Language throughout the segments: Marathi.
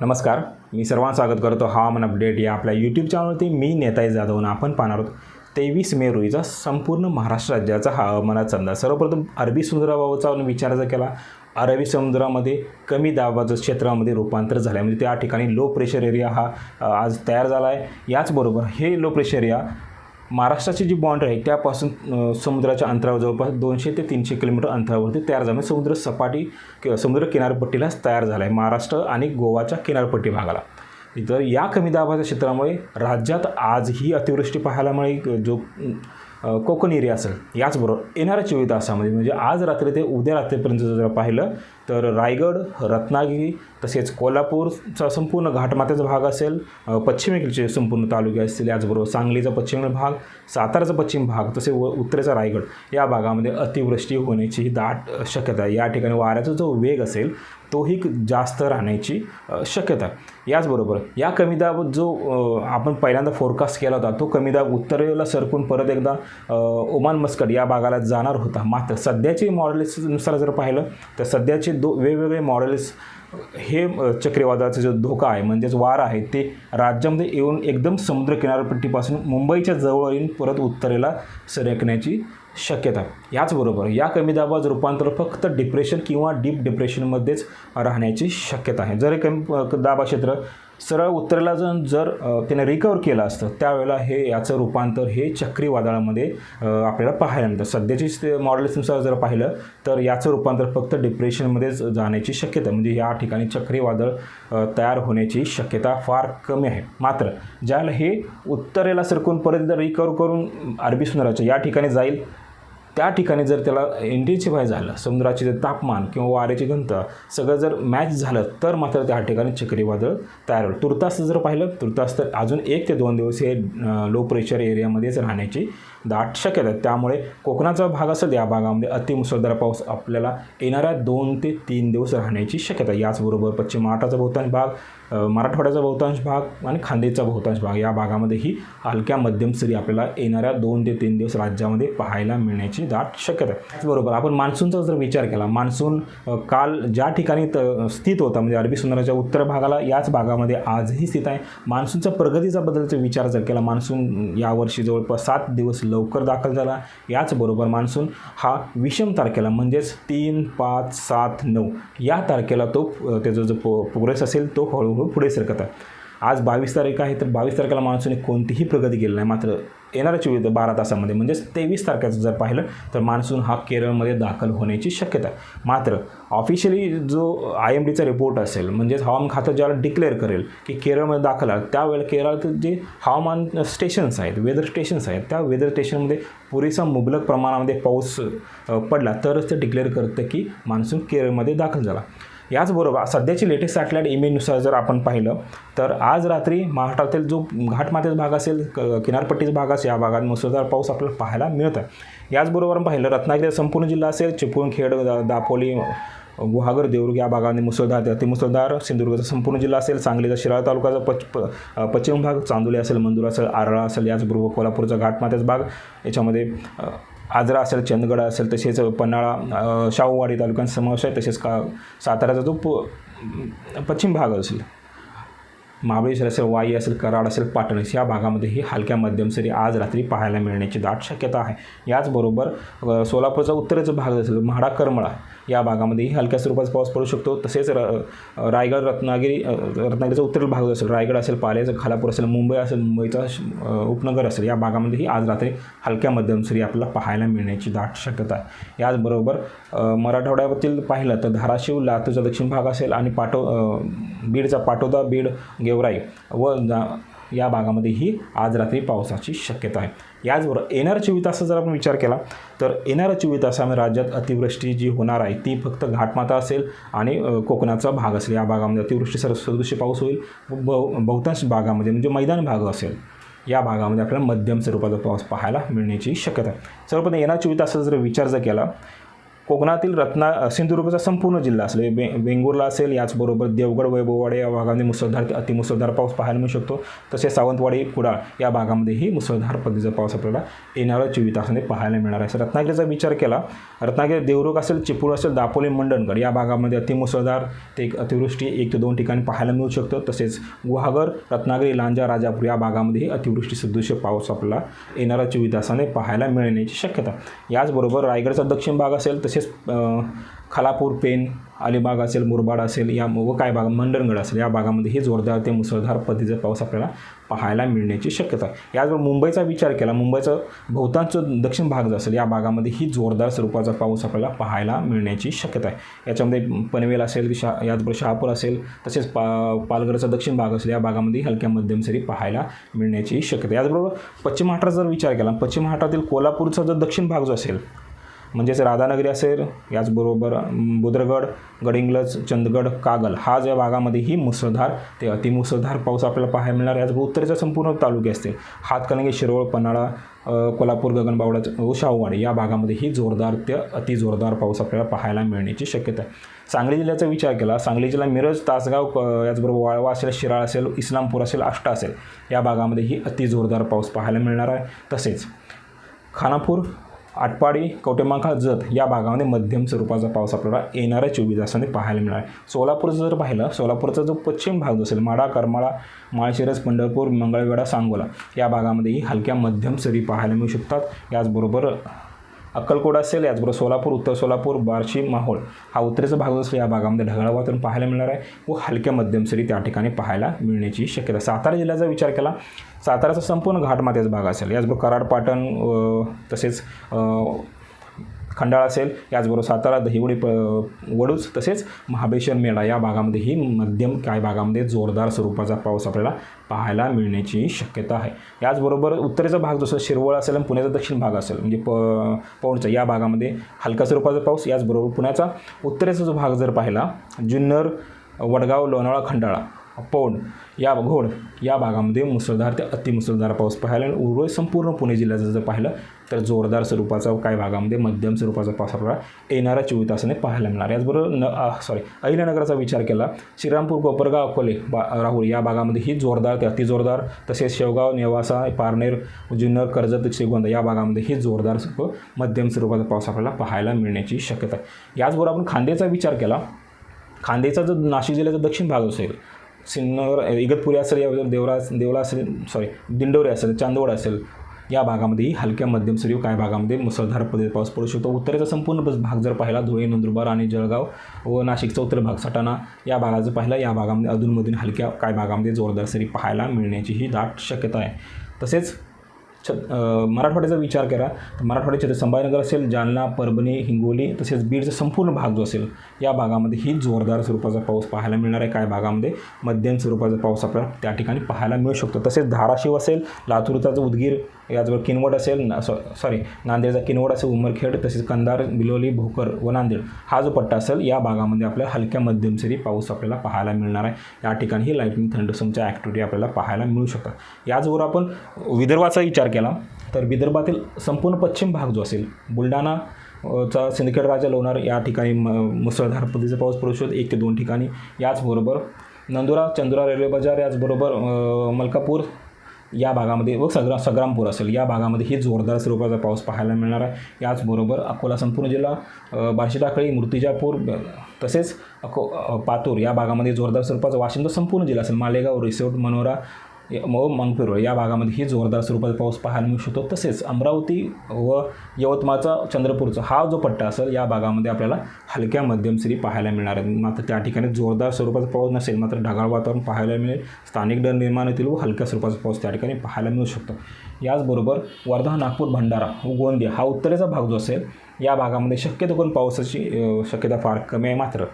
नमस्कार मी सर्वांचं स्वागत करतो हवामान अपडेट या आपल्या यूट्यूब चॅनलवरती मी नेताई जाधव आपण पाहणार आहोत तेवीस मे रोजीचा संपूर्ण महाराष्ट्र राज्याचा हवामानाचा अंदाज सर्वप्रथम अरबी समुद्राबाबतचा विचार जर केला अरबी समुद्रामध्ये कमी दाबाचं क्षेत्रामध्ये रूपांतर झालं आहे म्हणजे त्या ठिकाणी लो प्रेशर एरिया हा आज तयार झाला आहे याचबरोबर हे लो प्रेशर एरिया महाराष्ट्राची जी बाँड्री आहे त्यापासून समुद्राच्या अंतरावर जवळपास दोनशे ते तीनशे किलोमीटर अंतरावरती तयार झालं समुद्र सपाटी समुद्र किनारपट्टीलाच तयार झाला आहे महाराष्ट्र आणि गोवाच्या किनारपट्टी भागाला. तर या कमी दाबाच्या क्षेत्रामुळे राज्यात आजही अतिवृष्टी पाहायला मिळेल. जो कोकण एरिया असेल याचबरोबर येणाऱ्या चोवीस तासामध्ये म्हणजे आज रात्री ते उद्या रात्रीपर्यंत जर पाहिलं तर रायगड रत्नागिरी तसेच कोल्हापूरचा संपूर्ण घाटमाथ्याचा भाग असेल पश्चिमेकडचे संपूर्ण तालुके असतील याचबरोबर सांगलीचा पश्चिम भाग साताराचा पश्चिम भाग तसे व उत्तरेचा रायगड या भागामध्ये अतिवृष्टी होण्याची ही दाट शक्यता आहे. या ठिकाणी वाऱ्याचा जो वेग असेल तोही जास्त राहण्याची शक्यता याचबरोबर या कमी दाब जो आपण पहिल्यांदा फोरकास्ट केला होता तो कमी दाब उत्तरेला सरकून परत एकदा ओमान मस्कट या भागाला जाणार होता. मात्र सध्याचे मॉडेल्सनुसार जर पाहिलं तर सध्याचे दो वेगवेगळे मॉडेल्स हे अ, चक्रीवादळाचा जो धोका आहे म्हणजेच वार आहे ते राज्यामध्ये येऊन एकदम समुद्र किनारपट्टीपासून मुंबईच्या जवळ येऊन परत उत्तरेला सरकण्याची शक्यता आहे. याचबरोबर या कमी दाबाचं रूपांतर फक्त डिप्रेशन किंवा डीप डिप्रेशनमध्येच राहण्याची शक्यता आहे जर कमी दाबा क्षेत्र सरळ उत्तरेला जर जर त्याने रिकवर केलं असतं त्यावेळेला हे याचं रूपांतर हे चक्रीवादळामध्ये आपल्याला पाहायला मिळतं. सध्याची मॉडेल्सनुसार जर पाहिलं तर याचं रूपांतर फक्त डिप्रेशनमध्येच जाण्याची शक्यता म्हणजे या ठिकाणी चक्रीवादळ तयार होण्याची शक्यता फार कमी आहे. मात्र ज्याला हे उत्तरेला सरकून परत जर रिकवर करून अरबी समुद्राच्या या ठिकाणी जाईल त्या ठिकाणी जर त्याला इंटेन्सिफाय झालं समुद्राचे जे तापमान किंवा वाऱ्याची घनता सगळं जर मॅच झालं तर मात्र त्या ठिकाणी चक्रीवादळ तयार होईल. तुर्तास जर पाहिलं तुर्तास तर अजून एक ते दोन दिवस हे लो प्रेशर एरियामध्येच राहण्याची दाट शक्यता आहे. त्यामुळे कोकणाचा भाग असेल या भागामध्ये अतिमुसळधार पाऊस आपल्याला येणाऱ्या दोन ते तीन दिवस राहण्याची शक्यता याचबरोबर पश्चिम महाराष्ट्राचा बहुतांश भाग मराठवाड्याचा बहुतांश भाग आणि खानदेशचा बहुतांश भाग या भागामध्येही हलक्या मध्यम सरी आपल्याला येणाऱ्या दोन ते तीन दिवस राज्यामध्ये पाहायला मिळण्याची दाट शक्यता आहे. त्याचबरोबर आपण मान्सूनचा जर विचार केला मान्सून काल ज्या ठिकाणी त स्थित होता म्हणजे अरबी समुद्राच्या उत्तर भागाला याच भागामध्ये आजही स्थित आहे. मान्सूनच्या प्रगतीचा बद्दलचा विचार जर केला मान्सून यावर्षी जवळपास सात दिवस लवकर दाखल झाला. याचबरोबर मान्सून हा विषम तारखेला म्हणजेच तीन पाच सात नऊ या तारखेला तो त्याचा जो प्रोग्रेस असेल तो हळू हळूहळू पुढे सरकत आज बावीस तारीख आहे तर बावीस तारखेला मान्सूनने कोणतीही प्रगती केली नाही मात्र येणाऱ्या चोवीस बारा तासामध्ये म्हणजेच तेवीस तारखेचं जर पाहिलं तर मान्सून हा केरळमध्ये दाखल होण्याची शक्यता आहे. मात्र ऑफिशियली जो आय एम डीचा रिपोर्ट असेल म्हणजेच हवामान खातं ज्याला डिक्लेअर करेल की केरळमध्ये दाखल आहे त्यावेळेला केरळातील जे हवामान स्टेशन्स आहेत वेदर स्टेशन्स आहेत त्या वेदर स्टेशनमध्ये पुरेसा मुबलक प्रमाणामध्ये पाऊस पडला तरच ते डिक्लेअर करतं की मान्सून केरळमध्ये दाखल झाला. याचबरोबर सध्याची लेटेस्ट सॅटेलाईट इमेजनुसार जर आपण पाहिलं तर आज रात्री महाराष्ट्रातील जो घाटमाथ्याचा भाग असेल क- किनारपट्टीचा भाग असेल या भागात मुसळधार पाऊस आपल्याला पाहायला मिळत आहे याचबरोबर पाहिलं रत्नागिरीचा संपूर्ण जिल्हा असेल चिपळूण खेड दापोली गुहागर देवरुख या भागाने मुसळधार ते अतिमुसळधार सिंधुदुर्गचा संपूर्ण जिल्हा असेल सांगलीचा शिराळा तालुक्याचा पच प- पश्चिम भाग चांदोली असेल मंदूर असेल आरळा असेल याचबरोबर कोल्हापूरचा घाटमाथ्याचा भाग याच्यामध्ये आजरा असेल चंदगड असेल तसेच पन्हाळा शाहूवाडी तालुक्यांचा समावेश आहे तसेच का साताऱ्याचा जो प पश्चिम भाग असेल महाबळेश्वर असेल वाई असेल कराड असेल पाटण या भागामध्येही हलक्या मध्यम सरी आज रात्री पाहायला मिळण्याची दाट शक्यता आहे. याचबरोबर सोलापूरचा उत्तरेचा भाग असेल म्हाडा करमळा या भागामध्येही हलक्या स्वरूपाचा पाऊस पडू शकतो. तसेच र रायगड रत्नागिरी रत्नागिरीचा उत्तर भाग असेल रायगड असेल पाल्याचं खालापूर असेल मुंबई असेल मुंबईचा श- उपनगर असेल या भागामध्येही आज रात्री हलक्या मध्यम सरी आपल्याला पाहायला मिळण्याची दाट शक्यता आहे. याचबरोबर अ, मराठवाड्यातील पाहिलं तर धाराशिव लातूरचा दक्षिण भाग असेल आणि पाटो बीडचा पाटोदा बीड गेवराई व जा- या भागामध्येही आज रात्री पावसाची शक्यता आहे. याचबरोबर येणाऱ्या चोवीस तासाचा जर आपण विचार केला तर येणाऱ्या चोवीस तासामध्ये राज्यात अतिवृष्टी जी होणार आहे ती फक्त घाटमाता असेल आणि कोकणाचा भाग असेल. या भागामध्ये अतिवृष्टी सर सदृश्य पाऊस होईल. व बहु बहुतांश भागामध्ये म्हणजे मैदान भाग असेल या भागामध्ये आपल्याला मध्यम स्वरूपाचा पाऊस पाहायला मिळण्याची शक्यता आहे. सर्वप्रथम येणाऱ्या चोवीस तासाचा जर विचार जर केला कोकणातील रत्ना सिंधुदुर्गचा संपूर्ण जिल्हा असेल. बे वेंगुर्ला असेल याचबरोबर देवगड वैभववाडी या भागामध्ये मुसळधार अतिमुसळधार पाऊस पाहायला मिळू शकतो. तसेच सावंतवाडी कुडाळ या भागामध्येही मुसळधार पद्धतीचा पाऊस आपल्याला येणाऱ्या चोवीस तासाने पाहायला मिळणार आहे. रत्नागिरीचा विचार केला रत्नागिरी देवरुख असेल चिपळूण असेल दापोली मंडणगड या भागामध्ये अतिमुसळधार ते एक अतिवृष्टी एक ते दोन ठिकाणी पाहायला मिळू शकतं. तसेच गुहागर रत्नागिरी लांजा राजापूर या भागामध्येही अतिवृष्टी सदृश्य पाऊस आपल्याला येणाऱ्या चोवीस तासाने पाहायला मिळण्याची शक्यता. याचबरोबर रायगडचा दक्षिण भाग असेल तसेच तसेच खालापूर पेन अलिबाग असेल मुरबाड असेल या व काय भाग मंडणगड असेल या भागामध्ये हे जोरदार ते मुसळधार पद्धतीचा पाऊस आपल्याला पाहायला मिळण्याची शक्यता आहे. याचबरोबर मुंबईचा विचार केला मुंबईचा बहुतांश दक्षिण भाग जो असेल या भागामध्ये ही जोरदार स्वरूपाचा पाऊस आपल्याला पाहायला मिळण्याची शक्यता आहे. याच्यामध्ये पनवेल असेल शहा याचबरोबर शहापूर असेल तसेच पा पालघरचा दक्षिण भाग असेल या भागामध्ये हलक्या मध्यम सरी पाहायला मिळण्याची शक्यता याचबरोबर पश्चिम महाराष्ट्राचा जर विचार केला पश्चिम महाराष्ट्रातील कोल्हापूरचा जो दक्षिण भाग जो असेल म्हणजेच राधानगरी असेल याचबरोबर बुद्रगड गडिंग्लज चंदगड कागल हा ज्या भागामध्ये ही मुसळधार ते अतिमुसळधार पाऊस आपल्याला पाहायला मिळणार. आहे. याचबरोबर उत्तरेच्या संपूर्ण तालुके असतील. हातकणंगे शिरोळ पन्हाळा कोल्हापूर गगनबावडा व शाहूवाडी या भागामध्ये ही जोरदार ते अतिजोरदार पाऊस आपल्याला पाहायला मिळण्याची शक्यता आहे. सांगली जिल्ह्याचा विचार केला सांगली जिल्हा मिरज तासगाव याचबरोबर वाळवा असेल शिराळ असेल इस्लामपूर असेल आष्टा असेल या भागामध्ये ही अतिजोरदार पाऊस पाहायला मिळणार आहे. तसेच खानापूर आटपाडी कवटेमांखा जत या भागामध्ये मध्यम स्वरूपाचा पाऊस आपल्याला येणाऱ्या चोवीस तासांनी पाहायला मिळणार आहे. सोलापूरचं जर पाहिलं सोलापूरचा जो पश्चिम भाग जो असेल माडा करमाळा माळशिरस पंढरपूर मंगळवेढा सांगोला या भागामध्येही हलक्या मध्यम सरी पाहायला मिळू शकतात. याचबरोबर अक्कलकोट असेल याचबरोबर सोलापूर उत्तर सोलापूर बार्शी माहोळ हा उत्तरेचा भाग असेल या भागामध्ये ढगाळ वातावरण पाहायला मिळणार आहे व हलक्या मध्यम सरी त्या ठिकाणी पाहायला मिळण्याची शक्यता सातारा जिल्ह्याचा विचार केला साताराचा संपूर्ण घाटमात्याचा भाग असेल याचबरोबर कराड पाटण तसेच खंडाळा असेल याचबरोबर सातारा दहिवडी प वडूच तसेच महाबळेश्वर मेळा या भागामध्येही मध्यम काय भागामध्ये जोरदार स्वरूपाचा पाऊस आपल्याला पाहायला मिळण्याची शक्यता आहे. याचबरोबर उत्तरेचा भाग जसं शिरवळ असेल आणि पुण्याचा दक्षिण भाग असेल म्हणजे प पौंडचा या भागामध्ये हलका स्वरूपाचा पाऊस याचबरोबर पुण्याचा उत्तरेचा जो भाग जर पाहिला जुन्नर वडगाव लोणावळा खंडाळा पौंड या घोड या भागामध्ये मुसळधार ते अतिमुसळधार पाऊस पाहायला आणि उर्वरित संपूर्ण पुणे जिल्ह्याचं जर पाहिलं तर जोरदार स्वरूपाचा काही भागामध्ये मध्यम स्वरूपाचा पाऊस आपल्याला येणाऱ्या चोवीस तासाने पाहायला मिळणार. याचबरोबर न सॉरी अहिल्यानगराचा विचार केला श्रीरामपूर कोपरगाव अकोले बा राहुल या भागामध्ये ही जोरदार ते अतिजोरदार तसेच शेवगाव नेवासा पारनेर जुन्नर कर्जत श्रीगोंदा या भागामध्ये ही जोरदार स्वरूप मध्यम स्वरूपाचा पाऊस आपल्याला पाहायला मिळण्याची शक्यता आहे. याचबरोबर आपण खांदेचा विचार केला. खांदेचा जो नाशिक जिल्ह्याचा दक्षिण भाग असेल सिन्नर इगतपुरी असेल या देवरा देवला असेल सॉरी दिंडोरी असेल चांदवड असेल या भागामध्येही हलक्या मध्यम सरीव काही भागामध्ये मुसळधार पद्धतीत पाऊस पडू शकतो. उत्तरेचा संपूर्ण भाग जर पाहिला धुळे नंदुरबार आणि जळगाव व नाशिकचा उत्तर भाग सटाणा या भागाचा पाहिला या भागामध्ये अधूनमधून हलक्या काय भागामध्ये जोरदार सरी पाहायला मिळण्याची ही दाट शक्यता आहे. तसेच मराठवाड्याचा विचार करा. तर मराठवाड्याचे संभाजीनगर असेल जालना परभणी हिंगोली तसेच बीडचा संपूर्ण भाग जो असेल या भागामध्ये ही जोरदार स्वरूपाचा पाऊस पाहायला मिळणार आहे. काय भागामध्ये मध्यम स्वरूपाचा पाऊस आपल्याला त्या ठिकाणी पाहायला मिळू शकतो. तसेच धाराशिव असेल लातूरचा जो उदगीर याचबरोबर किनवट असेल ना सॉ सॉरी नांदेडचा किनवट असेल उमरखेड तसेच कंधार बिलोली भोकर व नांदेड. हा जो पट्टा असेल या भागामध्ये आपल्याला हलक्या मध्यम सरी पाऊस आपल्याला पाहायला मिळणार आहे. या ठिकाणी ही लाईटनिंग थंडसमच्या ॲक्टिव्हिटी आपल्याला पाहायला मिळू शकतात. याचबरोबर आपण विदर्भाचा विचार केला तर विदर्भातील संपूर्ण पश्चिम भाग जो असेल बुलढाणा चा सिंदखेड राजा लोणार या ठिकाणी म मुसळधार पद्धतीचा पाऊस पडू शकतो एक ते दोन ठिकाणी. याचबरोबर नंदुरा चंदुरा रेल्वे बाजार याचबरोबर मलकापूर या भागामध्ये व सग्रा सग्रामपूर असेल या भागामध्ये ही जोरदार स्वरूपाचा पाऊस पाहायला मिळणार आहे. याचबरोबर अकोला संपूर्ण जिल्हा अ, मूर्तिजापूर तसेच अको पातूर या भागामध्ये जोरदार स्वरूपाचा वाशिंद संपूर्ण जिल्हा असेल. मालेगाव रिसोड मनोरा व मंगपिरोळ या भागामध्ये ही जोरदार स्वरूपात पाऊस पाहायला मिळू शकतो. तसेच अमरावती व यवतमाळचा चंद्रपूरचा हा जो पट्टा असेल या भागामध्ये आपल्याला हलक्या मध्यम सरी पाहायला मिळणार आहेत. मात्र त्या ठिकाणी जोरदार स्वरूपाचा पाऊस नसेल मात्र ढगाळ वातावरण पाहायला मिळेल. स्थानिक डर निर्माण होतील व हलक्या स्वरूपाचा पाऊस त्या ठिकाणी पाहायला मिळू शकतो. याचबरोबर वर्धा नागपूर भंडारा व गोंदिया हा उत्तरेचा भाग जो असेल या भागामध्ये शक्यतो करून पावसाची शक्यता फार कमी आहे मात्र.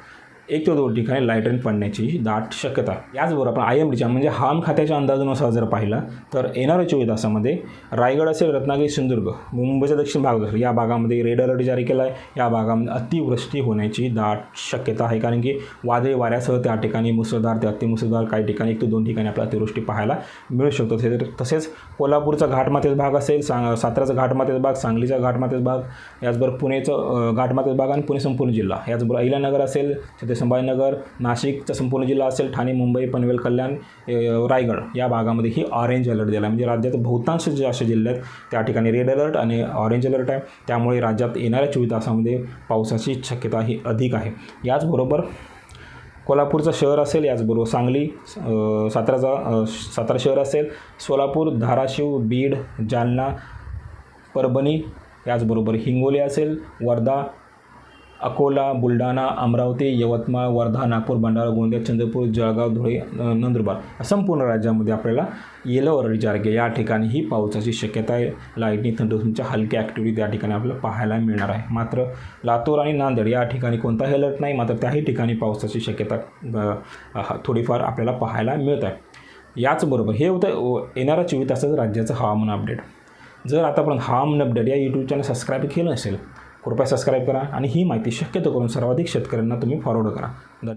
एक ते दोन ठिकाणी लाइट रेन पडण्याची दाट शक्यता. याचबरोबर आपण आय एम डीच्या म्हणजे हवामान खात्याच्या अंदाजानुसार जर पाहिला तर येणाऱ्या चोवीस तासामध्ये रायगड असेल रत्नागिरी सिंधुदुर्ग मुंबईचा दक्षिण भाग असेल या भागामध्ये रेड अलर्ट जारी केला आहे या भागामध्ये अतिवृष्टी होण्याची दाट शक्यता आहे कारण की वादळी वाऱ्यासह त्या ठिकाणी मुसळधार ते अतिमुसळधार काही ठिकाणी एक ते दोन ठिकाणी आपल्याला अतिवृष्टी पाहायला मिळू शकतो. तसेच तसेच कोल्हापूरचा घाटमातेचा भाग असेल सांग साताराचा घाटमातेचा भाग सांगलीचा घाटमातेचा भाग याचबरोबर पुणेचं घाटमातेचा भाग आणि पुणे संपूर्ण जिल्हा. याचबरोबर अहिल्यानगर असेल ते संभाजीनगर नाशिकचा संपूर्ण जिल्हा असेल ठाणे मुंबई पनवेल कल्याण रायगड या भागामध्ये ही ऑरेंज अलर्ट दिला आहे. म्हणजे राज्यात बहुतांश जे असे जिल्हे आहेत त्या ठिकाणी रेड अलर्ट आणि ऑरेंज अलर्ट आहे. त्यामुळे राज्यात येणाऱ्या चोवीस तासामध्ये पावसाची शक्यता ही अधिक आहे. याचबरोबर कोल्हापूरचं शहर असेल याचबरोबर सांगली अ, साताराचा सातारा शहर असेल सोलापूर धाराशिव बीड जालना परभणी याचबरोबर हिंगोली असेल वर्धा अकोला बुलढाणा अमरावती यवतमाळ वर्धा नागपूर भंडारा गोंदिया चंद्रपूर जळगाव धुळे नंदुरबार संपूर्ण राज्यामध्ये आपल्याला येलो अलर्ट जारी या ठिकाणी ही पावसाची शक्यता आहे. लाईटनिंग थंडरच्या हलक्या ॲक्टिव्हिटी त्या ठिकाणी आपल्याला पाहायला मिळणार आहे. मात्र लातूर आणि नांदेड या ठिकाणी कोणताही अलर्ट नाही. मात्र त्याही ठिकाणी पावसाची शक्यता हा- थोडीफार आपल्याला पाहायला मिळत आहे. याचबरोबर हे होतं येणाऱ्या चोवीस तासाचं राज्याचं हवामान अपडेट जर आतापर्यंत हवामान अपडेट या यूट्यूब चॅनल सबस्क्राईब केलं नसेल कृपया सबस्क्राईब करा आणि ही माहिती शक्यतो करून सर्वाधिक शेतकऱ्यांना तुम्ही फॉरवर्ड करा.